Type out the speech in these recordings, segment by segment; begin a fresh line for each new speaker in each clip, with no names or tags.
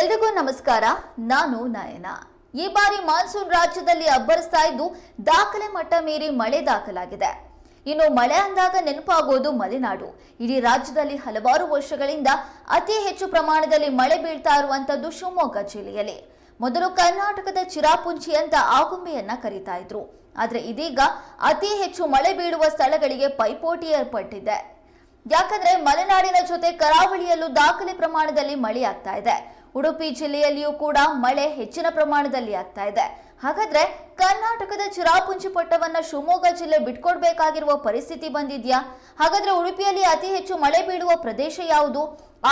ಎಲ್ರಿಗೂ ನಮಸ್ಕಾರ. ನಾನು ನಯನ. ಈ ಬಾರಿ ಮಾನ್ಸೂನ್ ರಾಜ್ಯದಲ್ಲಿ ಅಬ್ಬರಿಸ್ತಾ ಇದ್ದು ದಾಖಲೆ ಮಟ್ಟ ಮೀರಿ ಮಳೆ ದಾಖಲಾಗಿದೆ. ಇನ್ನು ಮಳೆ ಅಂದಾಗ ನೆನಪಾಗೋದು ಮಲೆನಾಡು. ಇಡೀ ರಾಜ್ಯದಲ್ಲಿ ಹಲವಾರು ವರ್ಷಗಳಿಂದ ಅತಿ ಹೆಚ್ಚು ಪ್ರಮಾಣದಲ್ಲಿ ಮಳೆ ಬೀಳ್ತಾ ಇರುವಂತದ್ದು ಶಿವಮೊಗ್ಗ ಜಿಲ್ಲೆಯಲ್ಲಿ. ಮೊದಲು ಕರ್ನಾಟಕದ ಚಿರಾಪುಂಜಿ ಅಂತ ಆಗುಂಬೆಯನ್ನ ಕರೀತಾ ಇದ್ರು. ಆದ್ರೆ ಇದೀಗ ಅತಿ ಹೆಚ್ಚು ಮಳೆ ಬೀಳುವ ಸ್ಥಳಗಳಿಗೆ ಪೈಪೋಟಿ ಏರ್ಪಟ್ಟಿದೆ. ಯಾಕಂದ್ರೆ ಮಲೆನಾಡಿನ ಜೊತೆ ಕರಾವಳಿಯಲ್ಲೂ ದಾಖಲೆ ಪ್ರಮಾಣದಲ್ಲಿ ಮಳೆಯಾಗ್ತಾ ಇದೆ. ಉಡುಪಿ ಜಿಲ್ಲೆಯಲ್ಲಿಯೂ ಕೂಡ ಮಳೆ ಹೆಚ್ಚಿನ ಪ್ರಮಾಣದಲ್ಲಿ ಆಗ್ತಾ ಇದೆ. ಹಾಗಾದ್ರೆ ಕರ್ನಾಟಕದ ಚಿರಾಪುಂಜಿ ಪಟ್ಟವನ್ನ ಶಿವಮೊಗ್ಗ ಜಿಲ್ಲೆ ಬಿಟ್ಕೊಡ್ಬೇಕಾಗಿರುವ ಪರಿಸ್ಥಿತಿ ಬಂದಿದ್ಯಾ? ಹಾಗಾದ್ರೆ ಉಡುಪಿಯಲ್ಲಿ ಅತಿ ಹೆಚ್ಚು ಮಳೆ ಬೀಳುವ ಪ್ರದೇಶ ಯಾವುದು?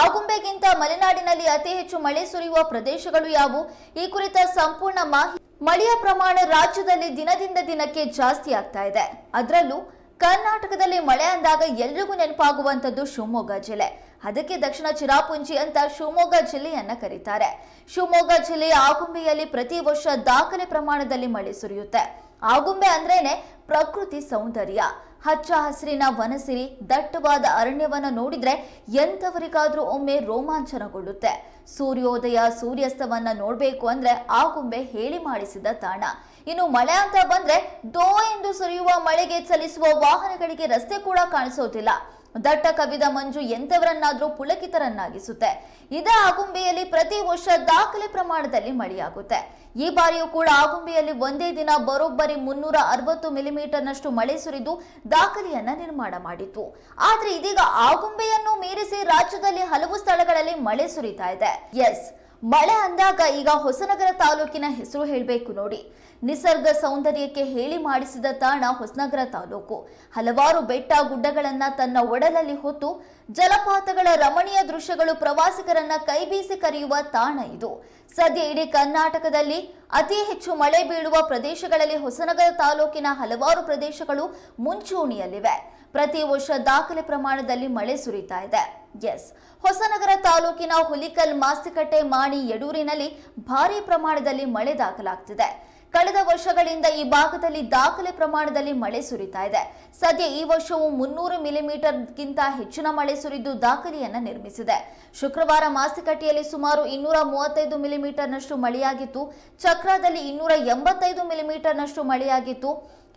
ಆಗುಂಬೆಗಿಂತ ಮಲೆನಾಡಿನಲ್ಲಿ ಅತಿ ಹೆಚ್ಚು ಮಳೆ ಸುರಿಯುವ ಪ್ರದೇಶಗಳು ಯಾವುವು? ಈ ಕುರಿತ ಸಂಪೂರ್ಣ ಮಾಹಿತಿ ಮಳೆಯ ಪ್ರಮಾಣ ರಾಜ್ಯದಲ್ಲಿ ದಿನದಿಂದ ದಿನಕ್ಕೆ ಜಾಸ್ತಿ ಆಗ್ತಾ ಇದೆ. ಅದರಲ್ಲೂ ಕರ್ನಾಟಕದಲ್ಲಿ ಮಳೆ ಅಂದಾಗ ಎಲ್ರಿಗೂ ನೆನಪಾಗುವಂಥದ್ದು ಶಿವಮೊಗ್ಗ ಜಿಲ್ಲೆ. ಅದಕ್ಕೆ ದಕ್ಷಿಣ ಚಿರಾಪುಂಜಿ ಅಂತ ಶಿವಮೊಗ್ಗ ಜಿಲ್ಲೆಯನ್ನ ಕರೀತಾರೆ. ಶಿವಮೊಗ್ಗ ಜಿಲ್ಲೆಯ ಆಗುಂಬೆಯಲ್ಲಿ ಪ್ರತಿ ವರ್ಷ ದಾಖಲೆ ಪ್ರಮಾಣದಲ್ಲಿ ಮಳೆ ಸುರಿಯುತ್ತೆ. ಆಗುಂಬೆ ಅಂದ್ರೇನೆ ಪ್ರಕೃತಿ ಸೌಂದರ್ಯ. ಹಚ್ಚ ಹಸಿರಿನ ವನಸಿರಿ, ದಟ್ಟವಾದ ಅರಣ್ಯವನ್ನ ನೋಡಿದ್ರೆ ಎಂಥವರಿಗಾದ್ರೂ ಒಮ್ಮೆ ರೋಮಾಂಚನಗೊಳ್ಳುತ್ತೆ. ಸೂರ್ಯೋದಯ ಸೂರ್ಯಾಸ್ತವನ್ನ ನೋಡಬೇಕು ಅಂದ್ರೆ ಆಗುಂಬೆ ಹೇಳಿ ಮಾಡಿಸಿದ ತಾಣ. ಇನ್ನು ಮಳೆ ಅಂತ ಬಂದ್ರೆ ದೋ ಎಂದು ಸುರಿಯುವ ಮಳೆಗೆ ಚಲಿಸುವ ವಾಹನಗಳಿಗೆ ರಸ್ತೆ ಕೂಡ ಕಾಣಿಸೋದಿಲ್ಲ. ದಟ್ಟ ಕವಿದ ಮಂಜು ಎಂಥವರನ್ನಾದರೂ ಪುಳಕಿತರನ್ನಾಗಿಸುತ್ತೆ ಇದ ಆಗುಂಬೆಯಲ್ಲಿ ಪ್ರತಿ ವರ್ಷ ದಾಖಲೆ ಪ್ರಮಾಣದಲ್ಲಿ ಮಳೆಯಾಗುತ್ತೆ. ಈ ಬಾರಿಯೂ ಕೂಡ ಆಗುಂಬೆಯಲ್ಲಿ ಒಂದೇ ದಿನ ಬರೋಬ್ಬರಿ ಮುನ್ನೂರ ಅರವತ್ತು ಮಿಲಿಮೀಟರ್ನಷ್ಟು ಮಳೆ ಸುರಿದು ದಾಖಲೆಯನ್ನ ನಿರ್ಮಾಣ ಮಾಡಿತ್ತು. ಆದ್ರೆ ಇದೀಗ ಆಗುಂಬೆಯನ್ನು ಮೀರಿಸಿ ರಾಜ್ಯದಲ್ಲಿ ಹಲವು ಸ್ಥಳಗಳಲ್ಲಿ ಮಳೆ ಸುರಿತಾ ಇದೆ. ಎಸ್, ಮಳೆ ಅಂದಾಗ ಈಗ ಹೊಸನಗರ ತಾಲೂಕಿನ ಹೆಸರು ಹೇಳಬೇಕು ನೋಡಿ. ನಿಸರ್ಗ ಸೌಂದರ್ಯಕ್ಕೆ ಹೇಳಿ ಮಾಡಿಸಿದ ತಾಣ ಹೊಸನಗರ ತಾಲೂಕು. ಹಲವಾರು ಬೆಟ್ಟ ಗುಡ್ಡಗಳನ್ನ ತನ್ನ ಒಡಲಲ್ಲಿ ಹೊತ್ತು ಜಲಪಾತಗಳ ರಮಣೀಯ ದೃಶ್ಯಗಳು ಪ್ರವಾಸಿಗರನ್ನ ಕೈಬೀಸಿ ಕರೆಯುವ ತಾಣ ಇದು. ಸದ್ಯ ಇಡೀ ಕರ್ನಾಟಕದಲ್ಲಿ ಅತಿ ಹೆಚ್ಚು ಮಳೆ ಬೀಳುವ ಪ್ರದೇಶಗಳಲ್ಲಿ ಹೊಸನಗರ ತಾಲೂಕಿನ ಹಲವಾರು ಪ್ರದೇಶಗಳು ಮುಂಚೂಣಿಯಲ್ಲಿವೆ. ಪ್ರತಿ ವರ್ಷ ದಾಖಲೆ ಪ್ರಮಾಣದಲ್ಲಿ ಮಳೆ ಸುರಿತಾ ಇದೆ. ಎಸ್. ಹೊಸನಗರ ತಾಲೂಕಿನ ಹುಲಿಕಲ್ ಮಾಸ್ತಿಕಟ್ಟೆ ಮಾಣಿ ಯಡೂರಿನಲ್ಲಿ ಭಾರೀ ಪ್ರಮಾಣದಲ್ಲಿ ಮಳೆ ದಾಖಲಾಗ್ತಿದೆ. ಕಳೆದ ವರ್ಷಗಳಿಂದ ಈ ಭಾಗದಲ್ಲಿ ದಾಖಲೆ ಪ್ರಮಾಣದಲ್ಲಿ ಮಳೆ ಸುರಿತಾ ಇದೆ. ಸದ್ಯ ಈ ವರ್ಷವು ಮುನ್ನೂರು ಮಿಲಿಮೀಟರ್ಗಿಂತ ಹೆಚ್ಚಿನ ಮಳೆ ಸುರಿದು ದಾಖಲೆಯನ್ನ ನಿರ್ಮಿಸಿದೆ. ಶುಕ್ರವಾರ ಮಾಸಿಕಟ್ಟೆಯಲ್ಲಿ ಸುಮಾರು ಇನ್ನೂರ ಮೂವತ್ತೈದು ಮಿಲಿಮೀಟರ್ನಷ್ಟು ಮಳೆಯಾಗಿತ್ತು. ಚಕ್ರದಲ್ಲಿ ಇನ್ನೂರ ಎಂಬತ್ತೈದು ಮಿಲಿಮೀಟರ್ನಷ್ಟು ಮಳೆಯಾಗಿತ್ತು.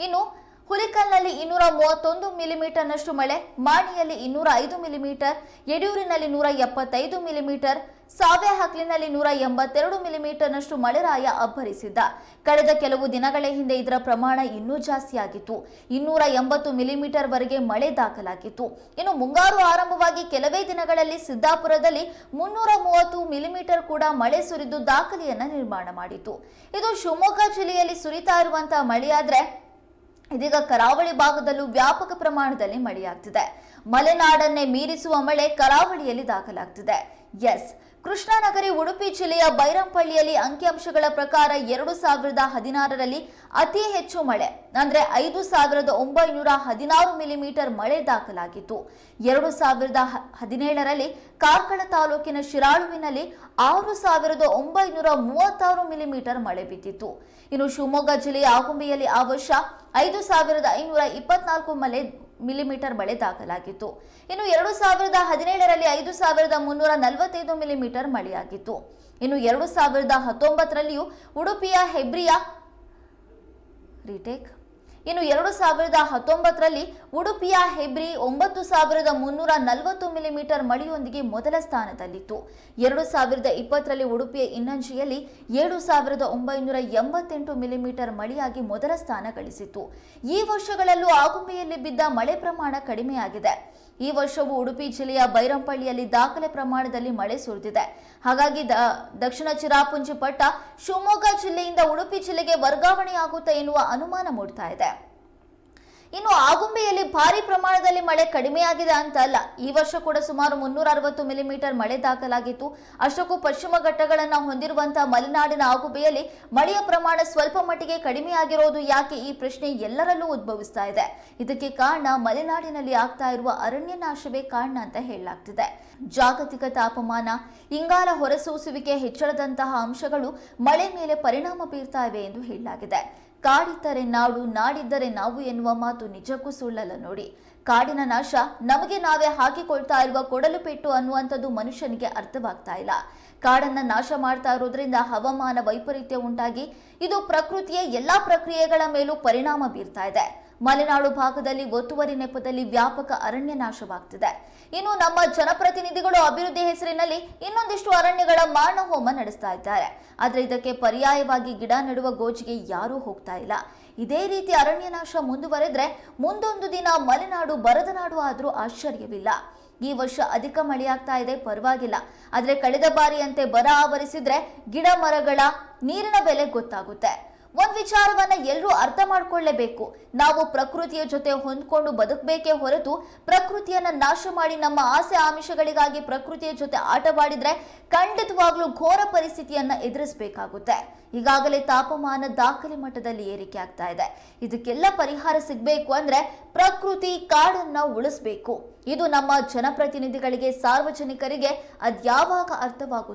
ಇನ್ನು ಹುಲಿಕಲ್ನಲ್ಲಿ ಇನ್ನೂರ ಮೂವತ್ತೊಂದು ಮಿಲಿಮೀಟರ್ನಷ್ಟು ಮಳೆ, ಮಾಣಿಯಲ್ಲಿ ಇನ್ನೂರ ಐದು ಮಿಲಿಮೀಟರ್ ಯಡಿಯೂರಿನಲ್ಲಿ ನೂರ ಎಪ್ಪತ್ತೈದು ಮಿಲಿಮೀಟರ್ ಸಾವೆಹಕ್ಲಿನಲ್ಲಿ ನೂರ ಎಂಬತ್ತೆರಡು ಮಿಲಿಮೀಟರ್ನಷ್ಟು ಮಳೆರಾಯ ಅಬ್ಬರಿಸಿದ್ದ. ಕಳೆದ ಕೆಲವು ದಿನಗಳ ಹಿಂದೆ ಇದರ ಪ್ರಮಾಣ ಇನ್ನೂ ಜಾಸ್ತಿಯಾಗಿತ್ತು. ಇನ್ನೂರ ಎಂಬತ್ತು ಮಿಲಿಮೀಟರ್ ವರೆಗೆ ಮಳೆ ದಾಖಲಾಗಿತ್ತು. ಇನ್ನು ಮುಂಗಾರು ಆರಂಭವಾಗಿ ಕೆಲವೇ ದಿನಗಳಲ್ಲಿ ಸಿದ್ದಾಪುರದಲ್ಲಿ ಮುನ್ನೂರ ಮೂವತ್ತು ಮಿಲಿಮೀಟರ್ ಕೂಡ ಮಳೆ ಸುರಿದು ದಾಖಲೆಯನ್ನ ನಿರ್ಮಾಣ ಮಾಡಿತು ಇದು ಶಿವಮೊಗ್ಗ ಜಿಲ್ಲೆಯಲ್ಲಿ ಸುರಿತಾ ಇರುವಂತಹ ಮಳೆಯಾದ್ರೆ ಇದೀಗ ಕರಾವಳಿ ಭಾಗದಲ್ಲೂ ವ್ಯಾಪಕ ಪ್ರಮಾಣದಲ್ಲಿ ಮಳೆಯಾಗ್ತಿದೆ. ಮಲೆನಾಡನ್ನೇ ಮೀರಿಸುವ ಮಳೆ ಕರಾವಳಿಯಲ್ಲಿ ದಾಖಲಾಗ್ತಿದೆ. ಎಸ್ ಕೃಷ್ಣಾನಗರಿ, ಉಡುಪಿ ಜಿಲ್ಲೆಯ ಬೈರಂಪಳ್ಳಿಯಲ್ಲಿ ಅಂಕಿಅಂಶಗಳ ಪ್ರಕಾರ ಎರಡು ಸಾವಿರದ ಹದಿನಾರರಲ್ಲಿ ಅತಿ ಹೆಚ್ಚು ಮಳೆ, ಅಂದರೆ ಐದು ಸಾವಿರದ ಒಂಬೈನೂರ ಹದಿನಾರು ಮಿಲಿಮೀಟರ್ ಮಳೆ ದಾಖಲಾಗಿತ್ತು. ಎರಡು ಸಾವಿರದ ಹದಿನೇಳರಲ್ಲಿ ಕಾರ್ಕಳ ತಾಲೂಕಿನ ಶಿರಾಳುವಿನಲ್ಲಿ ಆರು ಸಾವಿರದ ಒಂಬೈನೂರ ಮೂವತ್ತಾರು ಮಿಲಿಮೀಟರ್ ಮಳೆ ಬಿದ್ದಿತ್ತು. ಇನ್ನು ಶಿವಮೊಗ್ಗ ಜಿಲ್ಲೆಯ ಆಗುಂಬೆಯಲ್ಲಿ ಆ ವರ್ಷ ಐದು ಸಾವಿರದ ಐನೂರ ಇಪ್ಪತ್ನಾಲ್ಕು ಮಳೆ ಮಿಲಿಮೀಟರ್ ಮಳೆ ದಾಖಲಾಗಿತ್ತು. ಇನ್ನು ಎರಡು ಸಾವಿರದ ಹದಿನೇಳರಲ್ಲಿ ಐದು ಸಾವಿರದ ಮುನ್ನೂರ ನಲವತ್ತೈದು ಮಿಲಿಮೀಟರ್ ಮಳೆಯಾಗಿತ್ತು. ಇನ್ನು ಎರಡು ಸಾವಿರದ ಹತ್ತೊಂಬತ್ತರಲ್ಲಿಯೂ ಉಡುಪಿಯ ಹೆಬ್ರಿಯ ರೀಟೇಕ್ ಇನ್ನು ಎರಡು ಸಾವಿರದ ಹತ್ತೊಂಬತ್ತರಲ್ಲಿ ಉಡುಪಿಯ ಹೆಬ್ರಿ ಒಂಬತ್ತು ಸಾವಿರದ ಮುನ್ನೂರ ನಲವತ್ತು ಮಿಲಿಮೀಟರ್ ಮಳೆಯೊಂದಿಗೆ ಮೊದಲ ಸ್ಥಾನದಲ್ಲಿತ್ತು. ಎರಡು ಸಾವಿರದ ಇಪ್ಪತ್ತರಲ್ಲಿ ಉಡುಪಿಯ ಇನ್ನಂಜಿಯಲ್ಲಿ ಏಳು ಸಾವಿರದ ಒಂಬೈನೂರ ಎಂಬತ್ತೆಂಟು ಮಿಲಿಮೀಟರ್ ಮಳೆಯಾಗಿ ಮೊದಲ ಸ್ಥಾನ ಗಳಿಸಿತ್ತು. ಈ ವರ್ಷಗಳಲ್ಲೂ ಆಗುಂಬೆಯಲ್ಲಿ ಬಿದ್ದ ಮಳೆ ಪ್ರಮಾಣ ಕಡಿಮೆಯಾಗಿದೆ. ಈ ವರ್ಷವೂ ಉಡುಪಿ ಜಿಲ್ಲೆಯ ಬೈರಂಪಳ್ಳಿಯಲ್ಲಿ ದಾಖಲೆ ಪ್ರಮಾಣದಲ್ಲಿ ಮಳೆ ಸುರಿದಿದೆ. ಹಾಗಾಗಿ ದಕ್ಷಿಣ ಚಿರಾಪುಂಜಿ ಪಟ್ಟ ಶಿವಮೊಗ್ಗ ಜಿಲ್ಲೆಯಿಂದ ಉಡುಪಿ ಜಿಲ್ಲೆಗೆ ವರ್ಗಾವಣೆಯಾಗುತ್ತೆ ಎನ್ನುವ ಅನುಮಾನ ಮೂಡ್ತಾ ಇದೆ. ಇನ್ನು ಆಗುಂಬೆಯಲ್ಲಿ ಭಾರಿ ಪ್ರಮಾಣದಲ್ಲಿ ಮಳೆ ಕಡಿಮೆಯಾಗಿದೆ ಅಂತ ಅಲ್ಲ ಈ ವರ್ಷ ಕೂಡ ಸುಮಾರು ಮುನ್ನೂರ ಅರವತ್ತು ಮಿಲಿಮೀಟರ್ ಮಳೆ ದಾಖಲಾಗಿತ್ತು. ಅಷ್ಟಕ್ಕೂ ಪಶ್ಚಿಮ ಘಟ್ಟಗಳನ್ನು ಹೊಂದಿರುವಂತಹ ಮಲೆನಾಡಿನ ಆಗುಂಬೆಯಲ್ಲಿ ಮಳೆಯ ಪ್ರಮಾಣ ಸ್ವಲ್ಪ ಮಟ್ಟಿಗೆ ಕಡಿಮೆಯಾಗಿರೋದು ಯಾಕೆ ಈ ಪ್ರಶ್ನೆ ಎಲ್ಲರಲ್ಲೂ ಉದ್ಭವಿಸ್ತಾ ಇದೆ. ಇದಕ್ಕೆ ಕಾರಣ ಮಲೆನಾಡಿನಲ್ಲಿ ಆಗ್ತಾ ಇರುವ ಅರಣ್ಯ ನಾಶವೇ ಕಾರಣ ಅಂತ ಹೇಳಲಾಗ್ತಿದೆ. ಜಾಗತಿಕ ತಾಪಮಾನ, ಇಂಗಾಲ ಹೊರಸೂಸುವಿಕೆ ಹೆಚ್ಚಳದಂತಹ ಅಂಶಗಳು ಮಳೆ ಮೇಲೆ ಪರಿಣಾಮ ಬೀರ್ತಾ ಇವೆ ಎಂದು ಹೇಳಲಾಗಿದೆ. ಕಾಡಿದ್ದರೆ ನಾಡು, ನಾಡಿದ್ದರೆ ನಾವು ಎನ್ನುವ ಮಾತು ನಿಜಕ್ಕೂ ಸುಳ್ಳಲ್ಲ ನೋಡಿ. ಕಾಡಿನ ನಾಶ ನಮಗೆ ನಾವೇ ಹಾಕಿಕೊಳ್ತಾ ಇರುವ ಕೊಡಲು ಪೆಟ್ಟು ಅನ್ನುವಂಥದ್ದು ಮನುಷ್ಯನಿಗೆ ಅರ್ಥವಾಗ್ತಾ ಇಲ್ಲ. ಕಾಡನ್ನ ನಾಶ ಮಾಡ್ತಾ ಇರೋದ್ರಿಂದ ಹವಾಮಾನ ವೈಪರೀತ್ಯ ಉಂಟಾಗಿ ಇದು ಪ್ರಕೃತಿಯ ಎಲ್ಲಾ ಪ್ರಕ್ರಿಯೆಗಳ ಮೇಲೂ ಪರಿಣಾಮ ಬೀರ್ತಾ ಇದೆ. ಮಲೆನಾಡು ಭಾಗದಲ್ಲಿ ಒತ್ತುವರಿ ನೆಪದಲ್ಲಿ ವ್ಯಾಪಕ ಅರಣ್ಯ ನಾಶವಾಗ್ತಿದೆ. ಇನ್ನು ನಮ್ಮ ಜನಪ್ರತಿನಿಧಿಗಳು ಅಭಿವೃದ್ಧಿ ಹೆಸರಿನಲ್ಲಿ ಇನ್ನೊಂದಿಷ್ಟು ಅರಣ್ಯಗಳ ಮಾರಣ ಹೋಮ ನಡೆಸ್ತಾ ಇದ್ದಾರೆ. ಆದರೆ ಇದಕ್ಕೆ ಪರ್ಯಾಯವಾಗಿ ಗಿಡ ನೆಡುವ ಗೋಜಿಗೆ ಯಾರೂ ಹೋಗ್ತಾ ಇಲ್ಲ. ಇದೇ ರೀತಿ ಅರಣ್ಯ ನಾಶ ಮುಂದುವರೆದ್ರೆ ಮುಂದೊಂದು ದಿನ ಮಲೆನಾಡು ಬರದ ನಾಡು ಆದರೂ ಆಶ್ಚರ್ಯವಿಲ್ಲ. ಈ ವರ್ಷ ಅಧಿಕ ಮಳೆಯಾಗ್ತಾ ಇದೆ, ಪರವಾಗಿಲ್ಲ. ಆದರೆ ಕಳೆದ ಬಾರಿಯಂತೆ ಬರ ಆವರಿಸಿದ್ರೆ ಗಿಡ ಮರಗಳ ನೀರಿನ ಬೆಲೆ ಗೊತ್ತಾಗುತ್ತೆ. ಒಂದ್ ವಿಚಾರವನ್ನ ಎಲ್ಲರೂ ಅರ್ಥ ಮಾಡ್ಕೊಳ್ಳೇಬೇಕು. ನಾವು ಪ್ರಕೃತಿಯ ಜೊತೆ ಹೊಂದ್ಕೊಂಡು ಬದುಕಬೇಕೇ ಹೊರತು ಪ್ರಕೃತಿಯನ್ನ ನಾಶ ಮಾಡಿ ನಮ್ಮ ಆಸೆ ಆಮಿಷಗಳಿಗಾಗಿ ಪ್ರಕೃತಿಯ ಜೊತೆ ಆಟವಾಡಿದ್ರೆ ಖಂಡಿತವಾಗ್ಲೂ ಘೋರ ಪರಿಸ್ಥಿತಿಯನ್ನ ಎದುರಿಸಬೇಕಾಗುತ್ತೆ. ಈಗಾಗಲೇ ತಾಪಮಾನ ದಾಖಲೆ ಮಟ್ಟದಲ್ಲಿ ಏರಿಕೆ ಆಗ್ತಾ ಇದೆ. ಇದಕ್ಕೆಲ್ಲ ಪರಿಹಾರ ಸಿಗಬೇಕು ಅಂದ್ರೆ ಪ್ರಕೃತಿ ಕಾಡನ್ನ ಉಳಿಸ್ಬೇಕು. ಇದು ನಮ್ಮ ಜನಪ್ರತಿನಿಧಿಗಳಿಗೆ, ಸಾರ್ವಜನಿಕರಿಗೆ ಅದ್ಯಾವಾಗ ಅರ್ಥವಾಗುತ್ತೆ